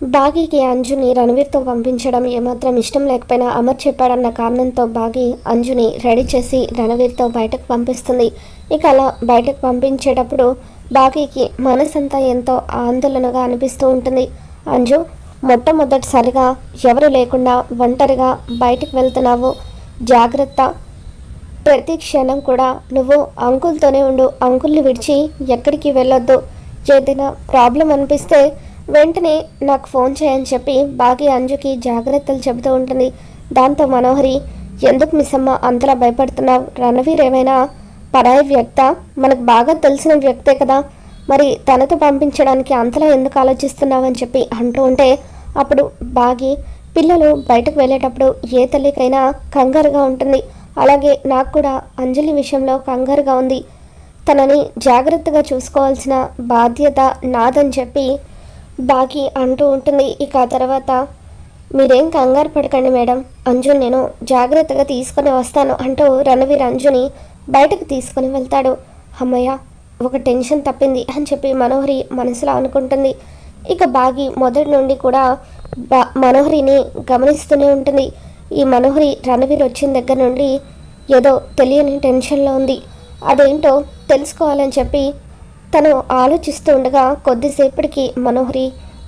బాగీకి అంజుని రణవీర్తో పంపించడం ఏమాత్రం ఇష్టం లేకపోయినా అమర్ చెప్పాడన్న కారణంతో బాగి అంజుని రెడీ చేసి రణవీర్తో బయటకు పంపిస్తుంది. ఇక అలా బయటకు పంపించేటప్పుడు బాగీకి మనసంతా ఎంతో ఆందోళనగా అనిపిస్తూ ఉంటుంది. అంజు మొట్టమొదటిసారిగా ఎవరు లేకుండా ఒంటరిగా బయటకు వెళ్తున్నావు. జాగ్రత్త. ప్రతి క్షణం కూడా నువ్వు అంకుల్తోనే ఉండు. అంకుల్ని విడిచి ఎక్కడికి వెళ్ళొద్దు. ఏదైనా ప్రాబ్లం అనిపిస్తే వెంటనే నాకు ఫోన్ చేయని చెప్పి బాగి అంజుకి జాగ్రత్తలు చెబుతూ ఉంటుంది. దాంతో మనోహరి ఎందుకు మిస్సమ్మ అంతలా భయపడుతున్నావు? రణవీర్ ఏమైనా పరాయి వ్యక్త? మనకు బాగా తెలిసిన వ్యక్తే కదా. మరి తనతో పంపించడానికి అంతలా ఎందుకు ఆలోచిస్తున్నావు? అని చెప్పి అంటూ ఉంటే అప్పుడు బాగి పిల్లలు బయటకు వెళ్ళేటప్పుడు ఏ తల్లికైనా కంగారుగా ఉంటుంది. అలాగే నాకు కూడా అంజలి విషయంలో కంగారుగా ఉంది. తనని జాగ్రత్తగా చూసుకోవాల్సిన బాధ్యత నాదని చెప్పి బాకీ అంటూ ఉంటుంది. ఇక ఆ తర్వాత మీరేం కంగారు పడకండి మేడం. అంజున్ నేను జాగ్రత్తగా తీసుకొని వస్తాను అంటూ రణవీర్ అంజుని బయటకు తీసుకొని వెళ్తాడు. అమ్మయ్య ఒక టెన్షన్ తప్పింది అని చెప్పి మనోహరి మనసులో అనుకుంటుంది. ఇక బాగి మొదటి నుండి కూడా బా మనోహరిని గమనిస్తూనే ఉంటుంది. ఈ మనోహరి రణవీర్ వచ్చిన దగ్గర నుండి ఏదో తెలియని టెన్షన్లో ఉంది. అదేంటో తెలుసుకోవాలని చెప్పి తను ఆలోచిస్తూ ఉండగా కొద్దిసేపటికి మనోహరి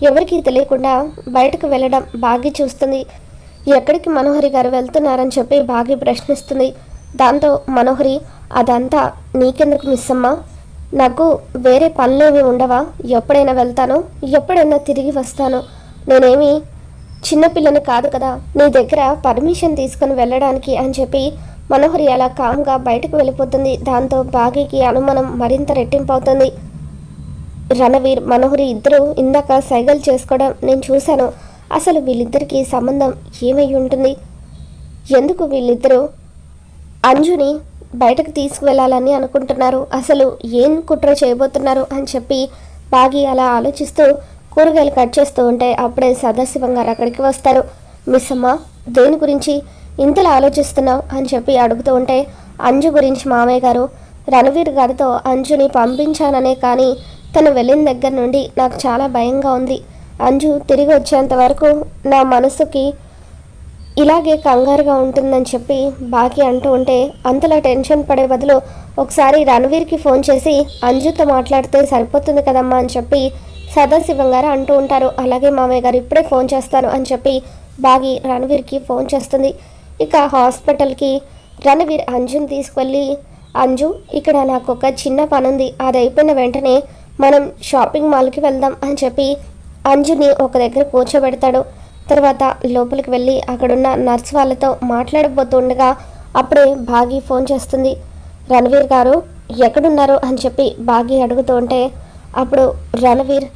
ఎవరికీ తెలియకుండా బయటకు వెళ్ళడం బాగి చూస్తుంది. ఎక్కడికి మనోహరి గారు వెళ్తున్నారని చెప్పి బాగి ప్రశ్నిస్తుంది. దాంతో మనోహరి అదంతా నీకెందుకు మిస్ అమ్మా నాకు వేరే పనులేమి ఉండవా? ఎప్పుడైనా వెళ్తాను ఎప్పుడైనా తిరిగి వస్తాను. నేనేమి చిన్నపిల్లని కాదు కదా నీ దగ్గర పర్మిషన్ తీసుకుని వెళ్ళడానికి అని చెప్పి మనోహరి అలా కామ్గా బయటకు వెళ్ళిపోతుంది. దాంతో బాగీకి అనుమానం మరింత రెట్టింపు అవుతుంది రణవీర్ మనోహరి ఇద్దరూ ఇందాక సైగలు చేసుకోవడం నేను చూశాను. అసలు వీళ్ళిద్దరికీ సంబంధం ఏమై ఉంటుంది? ఎందుకు వీళ్ళిద్దరూ అంజుని బయటకు తీసుకువెళ్ళాలని అనుకుంటున్నారు? అసలు ఏం కుట్ర చేయబోతున్నారు? అని చెప్పి బాగి అలా ఆలోచిస్తూ కూరగాయలు కట్ చేస్తూ ఉంటే అప్పుడే సదాశివం గారు అక్కడికి వస్తారు. మిస్ అమ్మ దేని గురించి? ఇంతలా ఆలోచిస్తున్నావు అని చెప్పి అడుగుతూ ఉంటే అంజు గురించి మామయ్య గారు రణవీర్ గారితో అంజుని పంపించాననే కానీ తను వెళ్ళిన దగ్గర నుండి నాకు చాలా భయంగా ఉంది. అంజు తిరిగి వచ్చేంత వరకు నా మనసుకి ఇలాగే కంగారుగా ఉంటుందని చెప్పి బాకీ అంటూ ఉంటే అంతలా టెన్షన్ పడే బదులు ఒకసారి రణవీర్కి ఫోన్ చేసి అంజుతో మాట్లాడితే సరిపోతుంది కదమ్మా అని చెప్పి సదాశివం గారు అంటూ ఉంటారు. అలాగే మామయ్య గారు ఇప్పుడే ఫోన్ చేస్తాను అని చెప్పి బాగి రణవీర్కి ఫోన్ చేస్తుంది. ఇక హాస్పిటల్కి రణవీర్ అంజుని తీసుకువెళ్ళి అంజు ఇక్కడ నాకు ఒక చిన్న పని ఉంది అది అయిపోయిన వెంటనే మనం షాపింగ్ మాల్కి వెళ్దాం అని చెప్పి అంజుని ఒక దగ్గర కూర్చోబెడతాడు. తర్వాత లోపలికి వెళ్ళి అక్కడున్న నర్స్ వాళ్ళతో మాట్లాడబోతుండగా అప్పుడే బాగి ఫోన్ చేస్తుంది. రణవీర్ గారు ఎక్కడున్నారు? అని చెప్పి బాగి అడుగుతూ ఉంటే అప్పుడు రణవీర్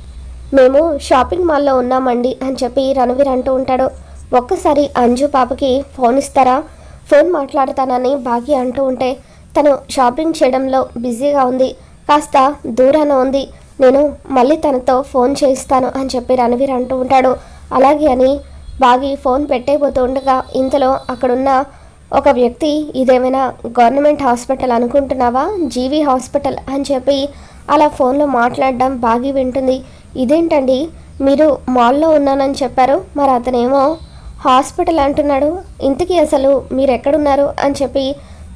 మేము షాపింగ్ మాల్లో ఉన్నామండి అని చెప్పి రణవీర్ అంటూ ఉంటాడు. ఒక్కసారి అంజు పాపకి ఫోన్ ఇస్తారా? ఫోన్ మాట్లాడతానని బాగి అంటూ ఉంటే తను షాపింగ్ చేయడంలో బిజీగా ఉంది. కాస్త దూరాన ఉంది. నేను మళ్ళీ తనతో ఫోన్ చేయిస్తాను అని చెప్పి రణవీర్ అంటూ ఉంటాడు. అలాగే అని బాగి ఫోన్ పెట్టేపోతూ ఉండగా ఇంతలో అక్కడున్న ఒక వ్యక్తి ఇదేమైనా గవర్నమెంట్ హాస్పిటల్ అనుకుంటున్నావా? జీవీ హాస్పిటల్ అని చెప్పి అలా ఫోన్లో మాట్లాడడం బాగి వింటుంది. ఇదేంటండి? మీరు మాల్లో ఉన్నానని చెప్పారు. మరి అతనేమో హాస్పిటల్ అంటున్నాడు. ఇంతకీ అసలు మీరు ఎక్కడున్నారు అని చెప్పి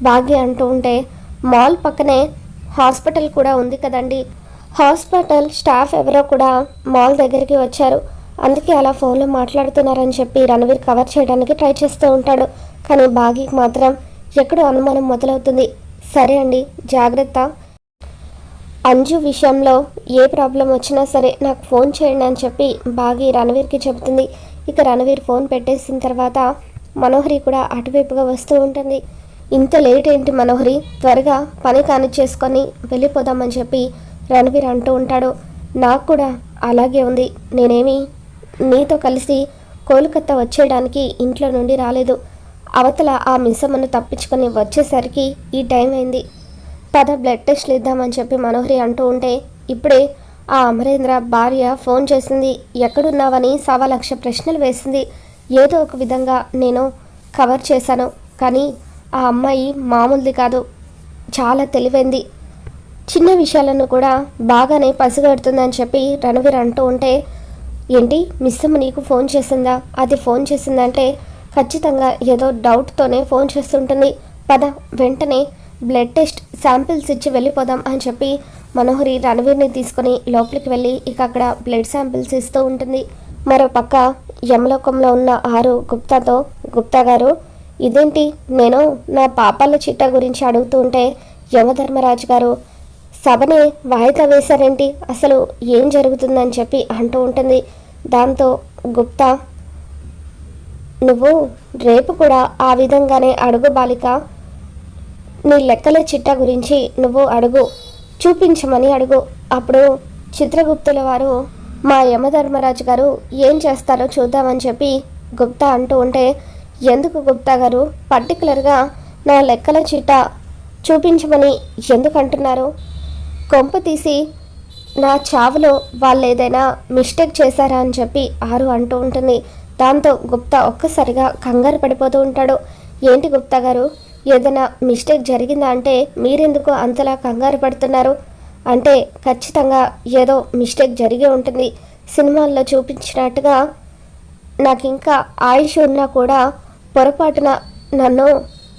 భాగ్య అంటూ ఉంటే మాల్ పక్కనే హాస్పిటల్ కూడా ఉంది కదండి. హాస్పిటల్ స్టాఫ్ ఎవరో కూడా మాల్ దగ్గరికి వచ్చారు. అందుకే అలా ఫోన్లో మాట్లాడుతున్నారని చెప్పి రణవీర్ కవర్ చేయడానికి ట్రై చేస్తూ ఉంటాడు. కానీ బాగీకి మాత్రం ఎక్కడో అనుమానం మొదలవుతుంది. సరే అండి జాగ్రత్త. అంజు విషయంలో ఏ ప్రాబ్లం వచ్చినా సరే నాకు ఫోన్ చేయండి అని చెప్పి బాగి రణవీర్కి చెబుతుంది. ఇక రణవీర్ ఫోన్ పెట్టేసిన తర్వాత మనోహరి కూడా అటువైపుగా వస్తూ ఉంటుంది. ఇంత లేట్ ఏంటి మనోహరి? త్వరగా పని కాని చేసుకొని వెళ్ళిపోదామని చెప్పి రణవీర్ అంటూ ఉంటాడు. నాకు కూడా అలాగే ఉంది. నేనేమి నీతో కలిసి కోల్కత్తా వచ్చేయడానికి ఇంట్లో నుండి రాలేదు. అవతల ఆ మిస్సమ్మను తప్పించుకొని వచ్చేసరికి ఈ టైం అయింది. పద బ్లడ్ టెస్ట్లు ఇద్దామని చెప్పి మనోహరి అంటూ ఉంటే ఇప్పుడే ఆ అమరేంద్ర భార్య ఫోన్ చేసింది ఎక్కడున్నావని సవా లక్ష ప్రశ్నలు వేసింది. ఏదో ఒక విధంగా నేను కవర్ చేశాను. కానీ ఆ అమ్మాయి మామూలుది కాదు. చాలా తెలివైంది. చిన్న విషయాలను కూడా బాగానే పసిగడుతుందని చెప్పి రణవీర్ అంటూ ఉంటే ఏంటి మిస్సమ్మ నీకు ఫోన్ చేసిందా? అది ఫోన్ చేసిందంటే ఖచ్చితంగా ఏదో డౌట్తోనే ఫోన్ చేస్తుంటుంది. పద వెంటనే బ్లడ్ టెస్ట్ శాంపిల్స్ ఇచ్చి వెళ్ళిపోదాం అని చెప్పి మనోహరి రణవీర్ని తీసుకొని లోపలికి వెళ్ళి ఇక అక్కడ బ్లడ్ శాంపిల్స్ ఇస్తూ ఉంటుంది. మరో పక్క యమలోకంలో ఉన్న ఆరు గుప్తాతో గుప్తా గారు ఇదేంటి? నేను నా పాపాల చిట్టా గురించి అడుగుతూ ఉంటే యమధర్మరాజు గారు సభని వాయిదా వేశారేంటి? అసలు ఏం జరుగుతుందని చెప్పి అంటూ ఉంటుంది. దాంతో గుప్తా నువ్వు రేపు కూడా ఆ విధంగానే అడుగు బాలిక. నీ లెక్కల చిట్టా గురించి నువ్వు అడుగు. చూపించమని అడుగు. అప్పుడు చిత్రగుప్తుల వారు మా యమధర్మరాజు గారు ఏం చేస్తారో చూద్దామని చెప్పి గుప్తా అంటూ ఉంటే ఎందుకు గుప్తా గారు? పర్టికులర్గా నా లెక్కల చిట్టా చూపించమని ఎందుకు అంటున్నారు? కొంప తీసి నా చావులో వాళ్ళు ఏదైనా మిస్టేక్ చేశారా అని చెప్పి ఆరు అంటూ ఉంటుంది. దాంతో గుప్తా ఒక్కసారిగా కంగారు పడిపోతూ ఉంటాడు. ఏంటి గుప్తా గారు? ఏదైనా మిస్టేక్ జరిగిందా అంటే మీరెందుకు అంతలా కంగారు పడుతున్నారు? అంటే ఖచ్చితంగా ఏదో మిస్టేక్ జరిగి ఉంటుంది. సినిమాల్లో చూపించినట్టుగా నాకు ఇంకా ఆయుష్ ఉన్నా కూడా పొరపాటున నన్ను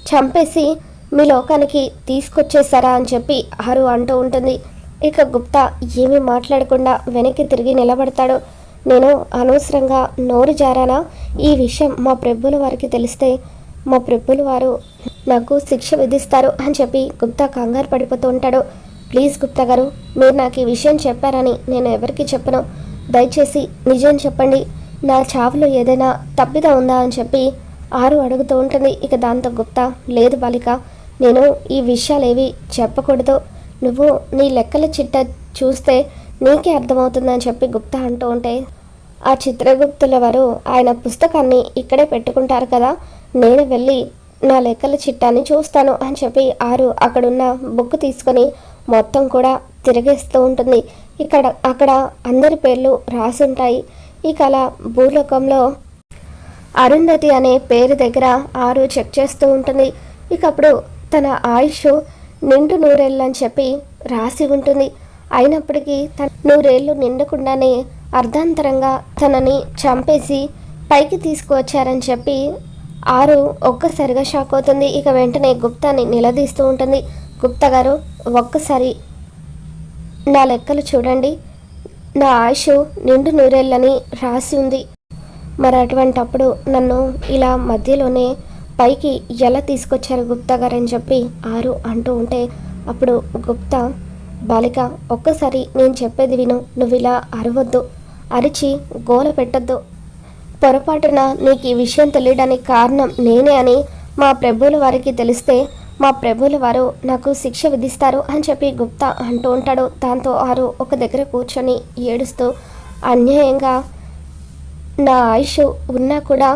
చంపేసి మీ లోకానికి తీసుకొచ్చేసారా అని చెప్పి ఆరు అంటూ ఉంటుంది. ఇక గుప్తా ఏమీ మాట్లాడకుండా వెనక్కి తిరిగి నిలబడతాడు. నేను అనవసరంగా నోరు జారానా? ఈ విషయం మా ప్రభుల వారికి తెలిస్తే మా ప్రభుల వారు నాకు శిక్ష విధిస్తారు అని చెప్పి గుప్తా కంగారు పడిపోతూ ఉంటాడు. ప్లీజ్ గుప్తా గారు మీరు నాకు ఈ విషయం చెప్పారని నేను ఎవరికి చెప్పను. దయచేసి నిజం చెప్పండి. నా చావులో ఏదైనా తప్పిద ఉందా అని చెప్పి ఆరు అడుగుతూ ఉంటుంది. ఇక దాంతో గుప్తా లేదు బాలిక నేను ఈ విషయాలేవి చెప్పకూడదు. నువ్వు నీ లెక్కల చిట్ట చూస్తే నీకే అర్థమవుతుందని చెప్పి గుప్తా అంటూ ఉంటే ఆ చిత్రగుప్తుల వారు ఆయన పుస్తకాన్ని ఇక్కడే పెట్టుకుంటారు కదా. నేను వెళ్ళి నా లెక్కల చిట్టాన్ని చూస్తాను అని చెప్పి ఆరు అక్కడున్న బుక్ తీసుకొని మొత్తం కూడా తిరిగేస్తూ ఉంటుంది. ఇక్కడ అక్కడ అందరి పేర్లు రాసి ఉంటాయి ఇక అలా భూలోకంలో అరుంధతి అనే పేరు దగ్గర ఆరు చెక్ చేస్తూ ఉంటుంది. ఇక అప్పుడు తన ఆయుష్ నిండు నూరేళ్ళు అని చెప్పి రాసి ఉంటుంది. అయినప్పటికీ తన నూరేళ్ళు నిండకుండానే అర్ధాంతరంగా తనని చంపేసి పైకి తీసుకువచ్చారని చెప్పి ఆరు ఒక్కసారిగా షాక్ అవుతుంది. ఇక వెంటనే గుప్తాని నిలదీస్తూ ఉంటుంది. గుప్తా గారు ఒక్కసారి నా లెక్కలు చూడండి. నా ఆయుష్ నిండు నూరేళ్ళని రాసి ఉంది. మరి అటువంటప్పుడు నన్ను ఇలా మధ్యలోనే పైకి ఎలా తీసుకొచ్చారు గుప్తా గారు అని చెప్పి ఆరు అంటూ ఉంటే అప్పుడు గుప్తా బాలిక ఒక్కసారి నేను చెప్పేది విను. నువ్వు ఇలా అరవద్దు. అరిచి గోల పెట్టద్దు. పొరపాటున నీకు ఈ విషయం తెలియడానికి కారణం నేనే అని మా ప్రభువుల వారికి తెలిస్తే మా ప్రభువుల వారు నాకు శిక్ష విధిస్తారు అని చెప్పి గుప్తా అంటూ ఉంటాడు. దాంతో వారు ఒక దగ్గర కూర్చొని ఏడుస్తూ అన్యాయంగా నా ఆయుష్ ఉన్నా కూడా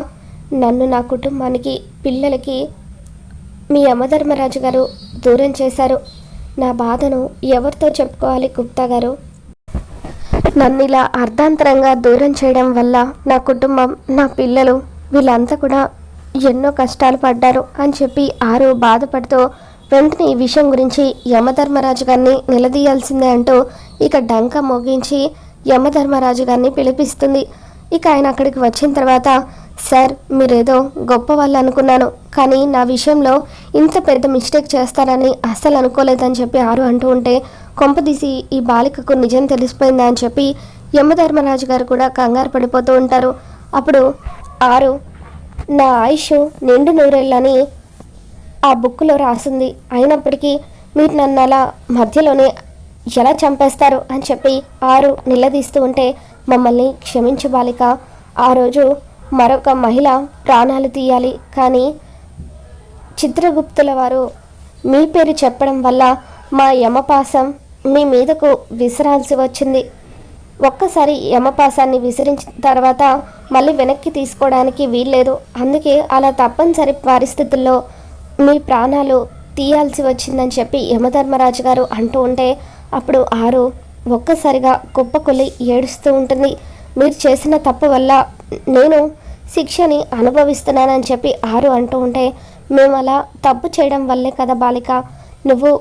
నన్ను నా కుటుంబానికి పిల్లలకి మీ యమధర్మరాజు గారు దూరం చేశారు. నా బాధను ఎవరితో చెప్పుకోవాలి గుప్తా గారు? నన్ను ఇలా అర్ధాంతరంగా దూరం చేయడం వల్ల నా కుటుంబం నా పిల్లలు వీళ్ళంతా కూడా ఎన్నో కష్టాలు పడ్డారు అని చెప్పి ఆరు బాధపడుతూ వెంటనే ఈ విషయం గురించి యమధర్మరాజు గారిని నిలదీయాల్సిందే అంటూ ఇక డంక మోగించి యమధర్మరాజు గారిని పిలిపిస్తుంది. ఇక ఆయన అక్కడికి వచ్చిన తర్వాత సార్ మీరేదో గొప్ప వాళ్ళు అనుకున్నాను కానీ నా విషయంలో ఇంత పెద్ద మిస్టేక్ చేస్తారని అస్సలు అనుకోలేదని చెప్పి ఆరు అంటూ ఉంటే కొంపదీసి ఈ బాలికకు నిజం తెలిసిపోయిందా అని చెప్పి యమధర్మరాజు గారు కూడా కంగారు పడిపోతూ ఉంటారు. అప్పుడు ఆరు నా ఆయుష్ నిండు నూరేళ్ళని ఆ బుక్లో రాసింది. అయినప్పటికీ మీరు నన్ను అలా మధ్యలోనే ఎలా చంపేస్తారు అని చెప్పి ఆరు నిలదీస్తూ ఉంటే మమ్మల్ని క్షమించు బాలిక. ఆ రోజు మరొక మహిళ ప్రాణాలు తీయాలి. కానీ చిత్రగుప్తుల వారు మీ పేరు చెప్పడం వల్ల మా యమపాసం మీ మీదకు విసిరాల్సి వచ్చింది. ఒక్కసారి యమపాసాన్ని విసిరించిన తర్వాత మళ్ళీ వెనక్కి తీసుకోవడానికి వీల్లేదు. అందుకే అలా తప్పనిసరి పరిస్థితుల్లో మీ ప్రాణాలు తీయాల్సి వచ్చిందని చెప్పి యమధర్మరాజు గారు అంటూ ఉంటే అప్పుడు ఆరు ఒక్కసారిగా కుప్పకొల్లి ఏడుస్తూ ఉంటుంది. మీరు చేసిన తప్పు వల్ల నేను శిక్షని అనుభవిస్తున్నానని చెప్పి ఆరు అంటూ ఉంటే మేము అలా తప్పు చేయడం వల్లే కదా బాలిక. నువ్వు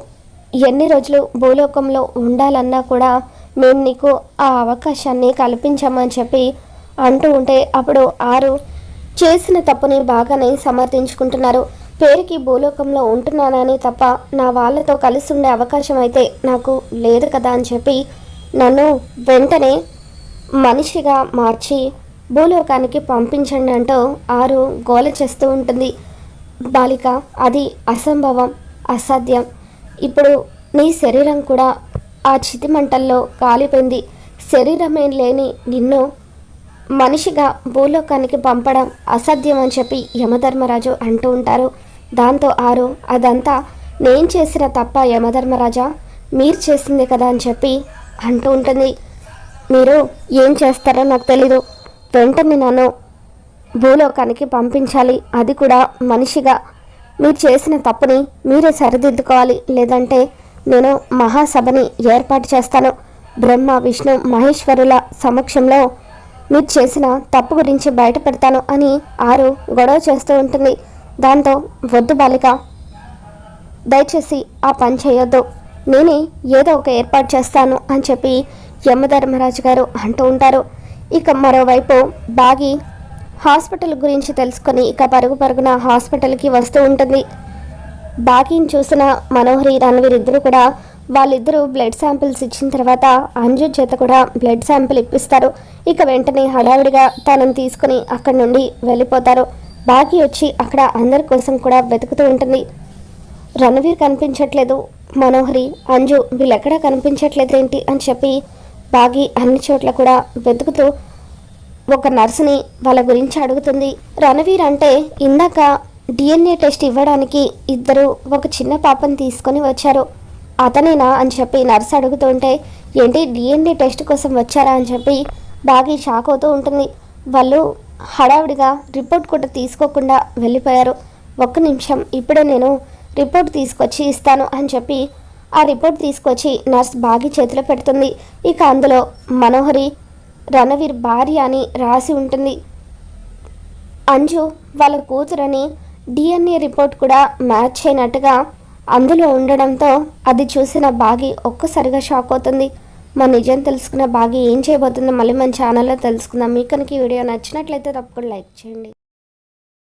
ఎన్ని రోజులు భూలోకంలో ఉండాలన్నా కూడా మేము నీకు ఆ అవకాశాన్ని కల్పించామని చెప్పి అంటూ ఉంటే అప్పుడు ఆరు చేసిన తప్పుని బాగానే సమర్థించుకుంటున్నారు. పేరుకి భూలోకంలో ఉంటున్నానని తప్ప నా వాళ్ళతో కలిసి ఉండే అవకాశం అయితే నాకు లేదు కదా అని చెప్పి నన్ను వెంటనే మనిషిగా మార్చి భూలోకానికి పంపించండి అంటూ ఆరు గోల చేస్తూ ఉంటుంది. బాలిక అది అసంభవం అసాధ్యం. ఇప్పుడు నీ శరీరం కూడా ఆ చితి మంటల్లో కాలిపోయింది. శరీరమే లేని నిన్ను మనిషిగా భూలోకానికి పంపడం అసాధ్యం అని చెప్పి యమధర్మరాజు అంటూ ఉంటారు. దాంతో ఆరు అదంతా నేను చేసిన తప్ప యమధర్మరాజా మీరు చేసింది కదా అని చెప్పి అంటూ ఉంటుంది. మీరు ఏం చేస్తారో నాకు తెలీదు. వెంటనే నన్ను భూలోకానికి పంపించాలి. అది కూడా మనిషిగా మీరు చేసిన తప్పుని మీరే సరిదిద్దుకోవాలి. లేదంటే నేను మహాసభని ఏర్పాటు చేస్తాను. బ్రహ్మ విష్ణు మహేశ్వరుల సమక్షంలో మీరు చేసిన తప్పు గురించి బయట పెడతాను అని ఆరు గొడవ చేస్తూ ఉంటుంది. దాంతో వద్దు బాలిక దయచేసి ఆ పని చేయొద్దు. నేనే ఏదో ఒక ఏర్పాటు చేస్తాను అని చెప్పి యమధర్మరాజు గారు అంటూ ఉంటారు. ఇక మరోవైపు బాగి హాస్పిటల్ గురించి తెలుసుకొని ఇక పరుగు పరుగున హాస్పిటల్కి వస్తూ ఉంటుంది. బాకీని చూసిన మనోహరి రణవీర్ ఇద్దరు కూడా వాళ్ళిద్దరూ బ్లడ్ శాంపిల్స్ ఇచ్చిన తర్వాత అంజు చేత కూడా బ్లడ్ శాంపిల్ ఇప్పిస్తారు. ఇక వెంటనే హడావిడిగా తనను తీసుకుని అక్కడి నుండి వెళ్ళిపోతారు. బాకీ వచ్చి అక్కడ అందరి కోసం కూడా వెతుకుతూ ఉంటుంది. రణవీర్ కనిపించట్లేదు. మనోహరి అంజు వీళ్ళెక్కడా కనిపించట్లేదు ఏంటి అని చెప్పి బాగి అన్ని చోట్ల కూడా వెతుకుతూ ఒక నర్సుని వాళ్ళ గురించి అడుగుతుంది. రణవీర్ అంటే ఇందాక డిఎన్ఏ టెస్ట్ ఇవ్వడానికి ఇద్దరు ఒక చిన్న పాపని తీసుకొని వచ్చారు. అతనేనా అని చెప్పి నర్సు అడుగుతుంటే ఏంటి డిఎన్ఏ టెస్ట్ కోసం వచ్చారా? అని చెప్పి బాగా షాక్ అవుతూ ఉంటుంది. వాళ్ళు హడావిడిగా రిపోర్ట్ కూడా తీసుకోకుండా వెళ్ళిపోయారు. ఒక్క నిమిషం ఇప్పుడే నేను రిపోర్ట్ తీసుకొచ్చి ఇస్తాను అని చెప్పి ఆ రిపోర్ట్ తీసుకొచ్చి నర్స్ బాగి చేతిలో పెడుతుంది. ఇక అందులో మనోహరి రణవీర్ భార్య అని రాసి ఉంటుంది. అంజు వాళ్ళ కూతురని డిఎన్ఏ రిపోర్ట్ కూడా మ్యాచ్ అయినట్టుగా అందులో ఉండడంతో అది చూసిన బాగి ఒక్కసారిగా షాక్ అవుతుంది. మా నిజం తెలుసుకున్న బాగి ఏం చేయబోతుందో మళ్ళీ మన ఛానల్లో తెలుసుకుందాం. మీకు కనుక ఈ వీడియో నచ్చినట్లయితే తప్పకుండా లైక్ చేయండి.